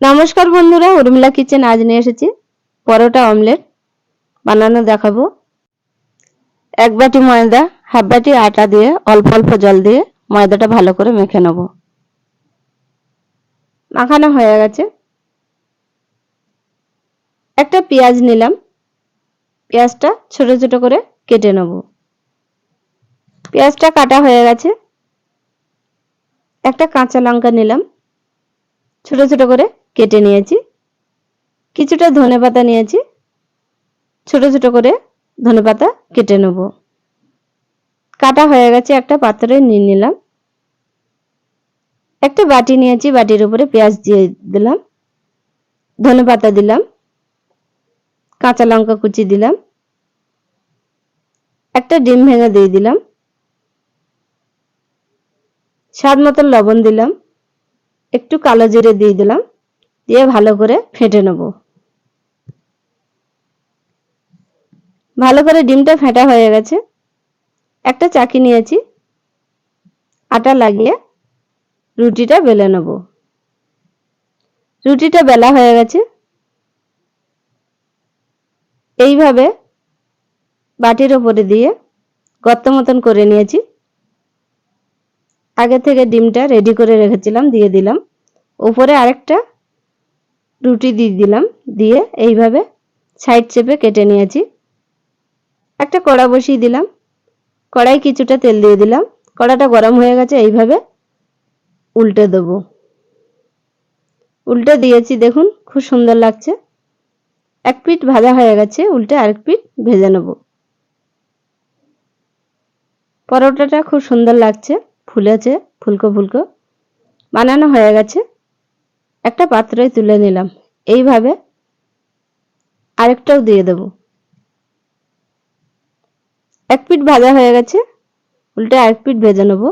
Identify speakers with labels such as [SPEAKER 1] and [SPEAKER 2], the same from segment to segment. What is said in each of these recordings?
[SPEAKER 1] নমস্কার বন্ধুরা, উর্মিলা কিচেন আজ নিয়ে এসেছি। পরোটা অমলেট বানানো দেখাবো। এক বাটি ময়দা, হাফ বাটি আটা দিয়ে, অল্প অল্প জল দিয়ে ময়দাটা ভালো করে মেখে নেব। মাখানো হয়ে গেছে। একটা পেঁয়াজ নিলাম। পেঁয়াজটা ছোট ছোট করে কেটে নেব। পেঁয়াজটা কাটা হয়ে গেছে। একটা কাঁচা লঙ্কা নিলাম। ছোট ছোট করে কেটে নিয়েছি। কিছুটা ধনে পাতা নিয়েছি। ছোট ছোট করে ধনে পাতা কেটে নেব। কাটা হয়ে গেছে একটা পাত্রে, নিয়ে নিলাম। একটা বাটি নিয়েছি, বাটির উপরে পেঁয়াজ দিয়ে দিলাম। ধনে পাতা দিলাম। কাঁচা লঙ্কা কুচি দিলাম। একটা ডিম ভেঙে দিয়ে দিলাম। স্বাদ মতন লবণ দিলাম। একটু কালো জিরে দিয়ে দিলাম। দিয়ে ভালো করে ফেটে নেব। ভালো করে ডিমটা ফেটা হয়ে গেছে। একটা চাকি নিয়েছি। আটা লাগিয়ে রুটিটা বেলে নেব। রুটিটা বেলা হয়ে গেছে। এইভাবে বাটির ওপরে দিয়ে গর্ত মতন করে নিয়েছি। আগে থেকে ডিমটা রেডি করে রেখেছিলাম, দিয়ে দিলাম। উপরে আরেকটা রুটি দিয়ে দিলাম, দিয়ে এইভাবে সাইড চেপে কেটে নিয়েছি। একটা কড়া বসিয়ে দিলাম, কড়াই কিছুটা তেল দিয়ে দিলাম, কড়াটা গরম হয়ে গেছে, এইভাবে উল্টে দেবো। উল্টে দিয়েছি, দেখুন খুব সুন্দর লাগছে। এক পিঠ ভাজা হয়ে গেছে, উল্টে আরেক পিঠ ভেজে নেব। পরোটাটা খুব সুন্দর লাগছে, ফুলেছে, ফুলকো ফুলকো, বানানো হয়ে গেছে। একটা পাত্রে তুলে নিলাম। এইভাবে আরেকটাও দিয়ে দেব। এক পিঠ ভাজা হয়ে গেছে, উল্টে আরেক পিঠ ভেজে নেব।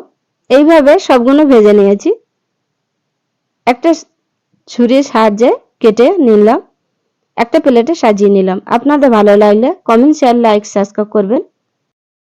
[SPEAKER 1] এইভাবে সবগুলো ভেজে নিয়েছি। একটা ছুরির সাহায্যে কেটে নিলাম, একটা প্লেটে সাজিয়ে নিলাম। আপনাদের ভালো লাগলে কমেন্ট শেয়ার লাইক সাবস্ক্রাইব করবেন।